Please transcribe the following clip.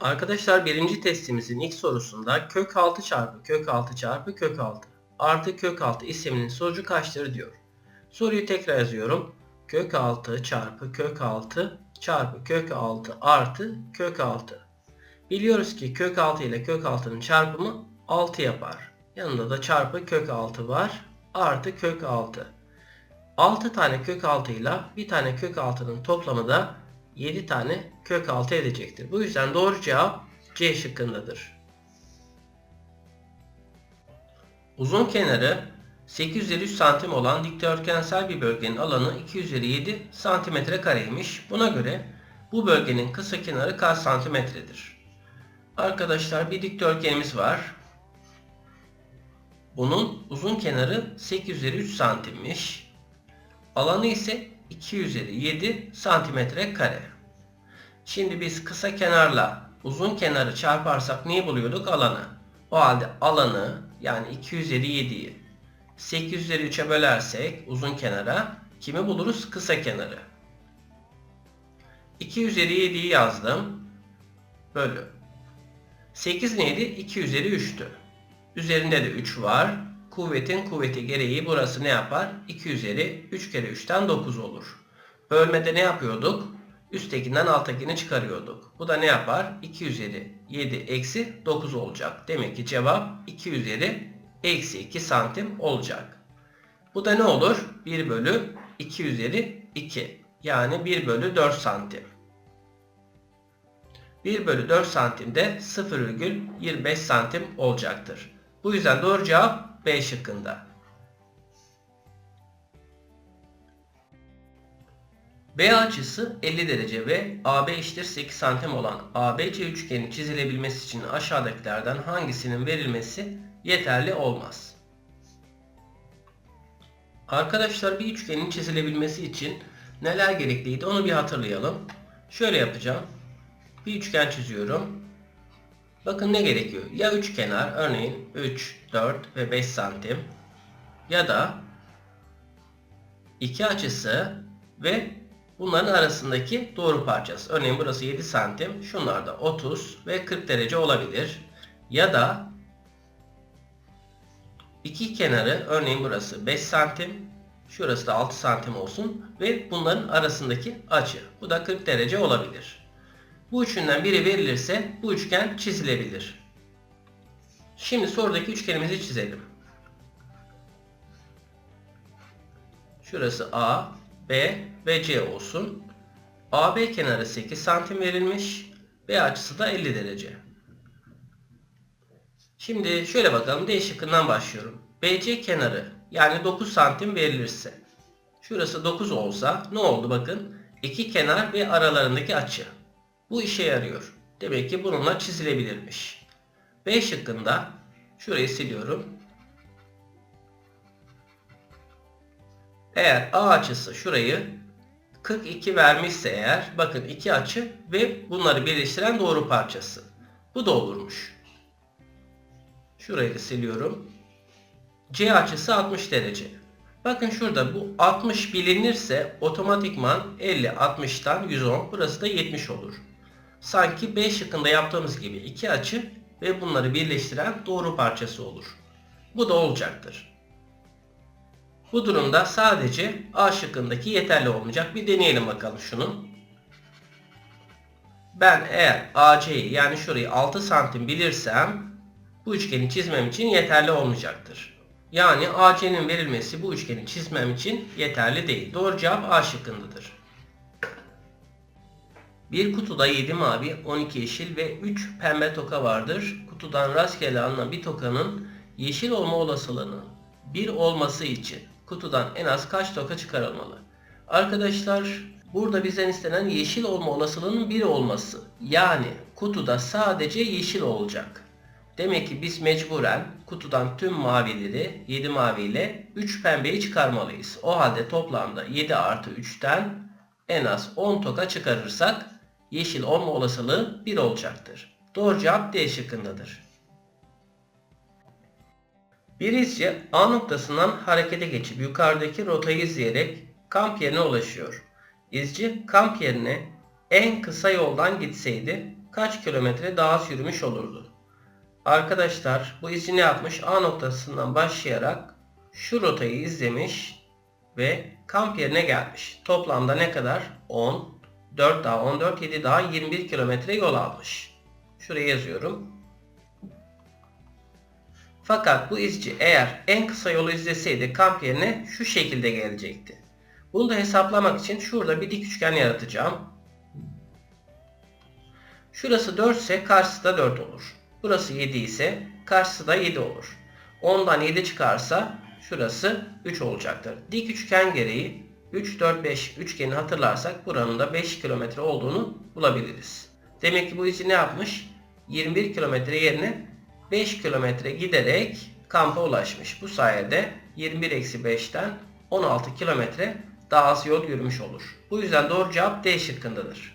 Arkadaşlar birinci testimizin ilk sorusunda kök 6 çarpı kök 6 çarpı kök 6 artı kök 6 isminin sonucu kaçtır diyor. Soruyu tekrar yazıyorum. Kök 6 çarpı kök 6 çarpı kök 6 artı kök 6. Biliyoruz ki kök 6 ile kök 6'nın çarpımı 6 yapar. Yanında da çarpı kök 6 var. Artı kök 6. 6 tane kök 6 ile bir tane kök 6'nın toplamı da 7 tane kök 6 edecektir. Bu yüzden doğru cevap C şıkkındadır. Uzun kenarı 8 üzeri 3 santim olan dikdörtgensel bir bölgenin alanı 2 üzeri 7 santimetre kareymiş. Buna göre bu bölgenin kısa kenarı kaç santimetredir? Arkadaşlar bir dikdörtgenimiz var. Bunun uzun kenarı 8 üzeri 3 santimmiş. Alanı ise 2 üzeri 7 santimetre kare. Şimdi biz kısa kenarla uzun kenarı çarparsak neyi buluyorduk? Alanı. O halde alanı yani 2 üzeri 7'yi 8 üzeri 3'e bölersek uzun kenara kimi buluruz? Kısa kenarı. 2 üzeri 7'yi yazdım. Bölü. 8 neydi? 2 üzeri 3'tü. Üzerinde de 3 var. Kuvvetin kuvveti gereği burası ne yapar? 2 üzeri 3 kere 3'ten 9 olur. Bölmede ne yapıyorduk? Üsttekinden alttakini çıkarıyorduk. Bu da ne yapar? 2 üzeri 7 eksi 9 olacak. Demek ki cevap 2 üzeri eksi 2 santim olacak. Bu da ne olur? 1 bölü 2 üzeri 2. Yani 1 bölü 4 santim. 1 bölü 4 santim de 0,25 santim olacaktır. Bu yüzden doğru cevap B şıkkında. B açısı 50 derece ve AB eşittir 8 santim olan ABC üçgenin çizilebilmesi için aşağıdakilerden hangisinin verilmesi yeterli olmaz. Arkadaşlar bir üçgenin çizilebilmesi için neler gerekliydi onu bir hatırlayalım. Şöyle yapacağım. Bir üçgen çiziyorum. Bakın ne gerekiyor? Ya üç kenar örneğin 3, 4 ve 5 santim ya da iki açısı ve bunların arasındaki doğru parçası. Örneğin burası 7 santim, şunlar da 30 ve 40 derece olabilir. Ya da iki kenarı örneğin burası 5 santim, şurası da 6 santim olsun ve bunların arasındaki açı. Bu da 40 derece olabilir. Bu üçünden biri verilirse bu üçgen çizilebilir. Şimdi sorudaki üçgenimizi çizelim. Şurası A, B ve C olsun. AB kenarı 8 santim verilmiş. B açısı da 50 derece. Şimdi şöyle bakalım. D şıkkından başlıyorum. BC kenarı yani 9 santim verilirse. Şurası 9 olsa ne oldu bakın. İki kenar ve aralarındaki açı. Bu işe yarıyor. Demek ki bununla çizilebilirmiş. B şıkkında şurayı siliyorum. Eğer A açısı şurayı 42 vermişse eğer bakın iki açı ve bunları birleştiren doğru parçası. Bu da olurmuş. Şurayı da siliyorum. C açısı 60 derece. Bakın şurada bu 60 bilinirse otomatikman 50 60'tan 110 burası da 70 olur. Sanki B şıkkında yaptığımız gibi iki açı ve bunları birleştiren doğru parçası olur. Bu da olacaktır. Bu durumda sadece A şıkkındaki yeterli olmayacak. Bir deneyelim bakalım şunu. Ben eğer AC'yi yani şurayı 6 santim bilirsem bu üçgeni çizmem için yeterli olmayacaktır. Yani AC'nin verilmesi bu üçgeni çizmem için yeterli değil. Doğru cevap A şıkkındadır. Bir kutuda 7 mavi, 12 yeşil ve 3 pembe toka vardır. Kutudan rastgele alınan bir tokanın yeşil olma olasılığının 1 olması için kutudan en az kaç toka çıkarılmalı? Arkadaşlar burada bizden istenen yeşil olma olasılığının 1 olması. Yani kutuda sadece yeşil olacak. Demek ki biz mecburen kutudan tüm mavileri 7 mavi ile 3 pembeyi çıkarmalıyız. O halde toplamda 7 artı 3'ten en az 10 toka çıkarırsak yeşil olma olasılığı 1 olacaktır. Doğru cevap D şıkkındadır. Bir izci A noktasından harekete geçip yukarıdaki rotayı izleyerek kamp yerine ulaşıyor. İzci kamp yerine en kısa yoldan gitseydi kaç kilometre daha az yürümüş olurdu? Arkadaşlar bu izci ne yapmış? A noktasından başlayarak şu rotayı izlemiş ve kamp yerine gelmiş. Toplamda ne kadar? 10, 4 daha 14, 7 daha 21 kilometre yol almış. Şuraya yazıyorum. Fakat bu izci eğer en kısa yolu izleseydi kamp yerine şu şekilde gelecekti. Bunu da hesaplamak için şurada bir dik üçgen yaratacağım. Şurası 4 ise karşısı da 4 olur. Burası 7 ise karşısı da 7 olur. 10'dan 7 çıkarsa şurası 3 olacaktır. Dik üçgen gereği 3, 4, 5 üçgeni hatırlarsak buranın da 5 kilometre olduğunu bulabiliriz. Demek ki bu izci ne yapmış? 21 kilometre yerine 5 kilometre giderek kampa ulaşmış. Bu sayede 21-5'ten 16 kilometre daha az yol yürümüş olur. Bu yüzden doğru cevap D şıkkındadır.